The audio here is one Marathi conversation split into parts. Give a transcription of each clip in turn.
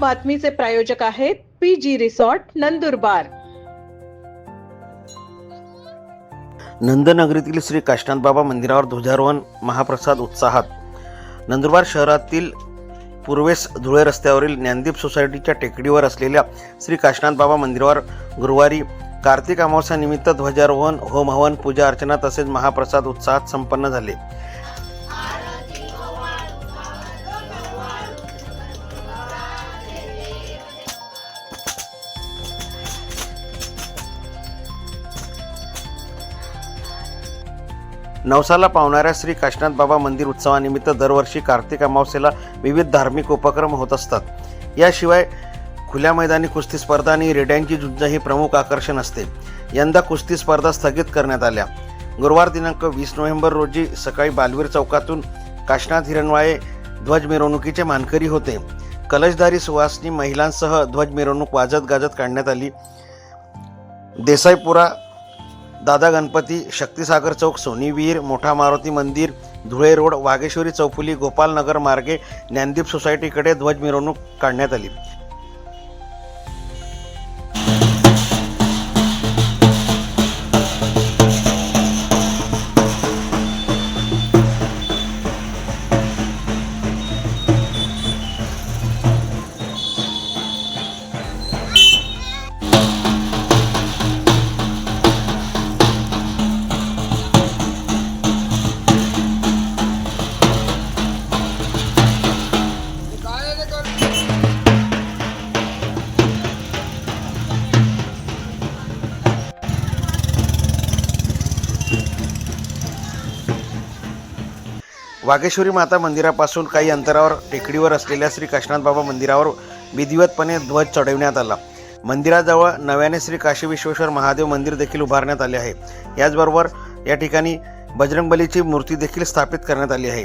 बातमीचे प्रायोजक आहेत पी जी रिसॉर्ट नंदुरबार. नंदनगरीतील श्री काष्टांत बाबा मंदिरावर ध्वजारोहण महाप्रसाद उत्साहात. नंदुरबार शहरातील पूर्वेस धुळे रस्त्यावरील ज्ञानदीप सोसायटीच्या टेकडीवर असलेल्या श्री काष्णात बाबा मंदिरावर गुरुवारी कार्तिक अमावस्यानिमित्त ध्वजारोहण होम हवन पूजा अर्चना तसेच महाप्रसाद उत्साहात संपन्न झाले. नवसाला पावणाऱ्या श्री काशनाथ बाबा मंदिर उत्सवानिमित्त दरवर्षी कार्तिक अमावस्येला विविध धार्मिक उपक्रम होत असतात. याशिवाय खुल्या मैदानी कुस्ती स्पर्धा आणि रेड्यांची झुंज ही प्रमुख आकर्षण असते. यंदा कुस्ती स्पर्धा स्थगित करण्यात आल्या. गुरुवार दिनांक वीस नोव्हेंबर रोजी सकाळी बालवीर चौकातून काशनाथ हिरणवाळे ध्वज मिरवणुकीचे मानकरी होते. कलशधारी सुवासनी महिलांसह ध्वज मिरवणूक वाजत गाजत काढण्यात आली. देसाईपुरा दादा गणपती शक्तिसागर चौक सोनी विहीर मोठा मारुती मंदिर धुळे रोड वाघेश्वरी चौफुली गोपालनगर मार्गे ज्ञानदीप सोसायटीकडे ध्वज मिरवणूक काढण्यात आली. वाघेश्वरी माता मंदिरापासून काही अंतरावर टेकडीवर असलेल्या श्री काशीनाथ बाबा मंदिरावर विधिवतपणे ध्वज चढविण्यात आला. मंदिराजवळ नव्याने श्री काशी विश्वेश्वर महादेव मंदिर देखील उभारण्यात आले आहे. याचबरोबर या ठिकाणी बजरंगबलीची मूर्ती देखील स्थापित करण्यात आली आहे.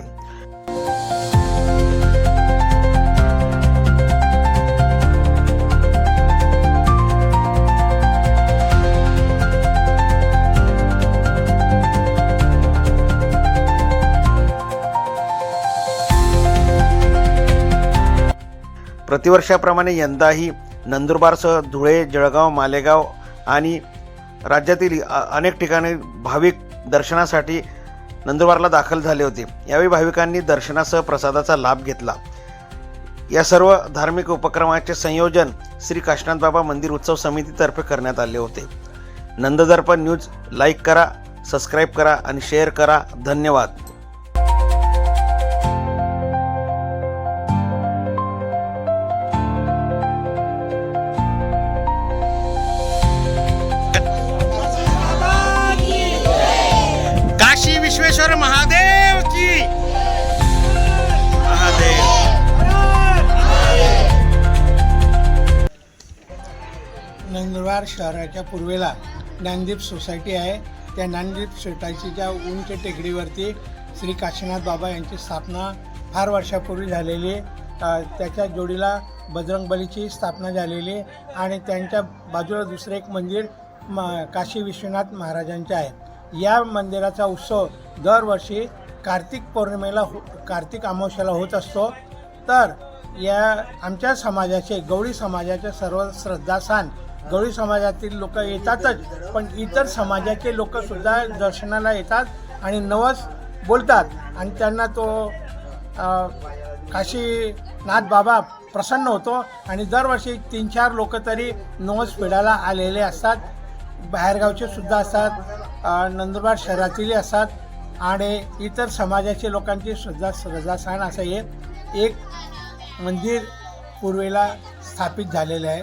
प्रतिवर्षाप्रमाणे यंदाही नंदुरबारसह धुळे जळगाव मालेगाव आणि राज्यातील अनेक ठिकाणी भाविक दर्शनासाठी नंदुरबारला दाखल झाले होते. यावेळी भाविकांनी दर्शनासह प्रसादाचा लाभ घेतला. या सर्व धार्मिक उपक्रमाचे संयोजन श्री काशनाथ बाबा मंदिर उत्सव समितीतर्फे करण्यात आले होते. नंददर्पण न्यूज लाईक करा सबस्क्राईब करा आणि शेअर करा. धन्यवाद. काशी महादेव की? महादेव। नंदुरबार शहराच्या पूर्वेला ज्ञानदीप सोसायटी आहे. त्या ज्ञानदीप सोसायटीच्या उंच टेकडीवरती श्री काशीनाथ बाबा यांची स्थापना फार वर्षापूर्वी झालेली त्याच्या जोडीला बजरंगबलीची स्थापना झालेली आणि त्यांच्या बाजूला दुसरं एक मंदिर म काशी विश्वनाथ महाराजांचे आहे. या मंदिराचा उत्सव दरवर्षी कार्तिक पौर्णिमेला हो कार्तिक अमावस्याला होत असतो. तर या आमच्या समाजाचे गवळी समाजाचे सर्व श्रद्धास्थान गवळी समाजातील लोक येतातच पण इतर समाजाचे लोकसुद्धा दर्शनाला येतात आणि नवस बोलतात. आणि त्यांना तो काशीनाथ बाबा प्रसन्न होतो आणि दरवर्षी तीन चार लोक तरी नवस फेडायला आलेले असतात. बाहेरगावचे सुद्धा असतात नंदुरबार शहरातीलही असतात आणि इतर समाजाचे लोकांची सुद्धा श्रद्धास्थान असं हे एक मंदिर पूर्वेला स्थापित झालेलं आहे.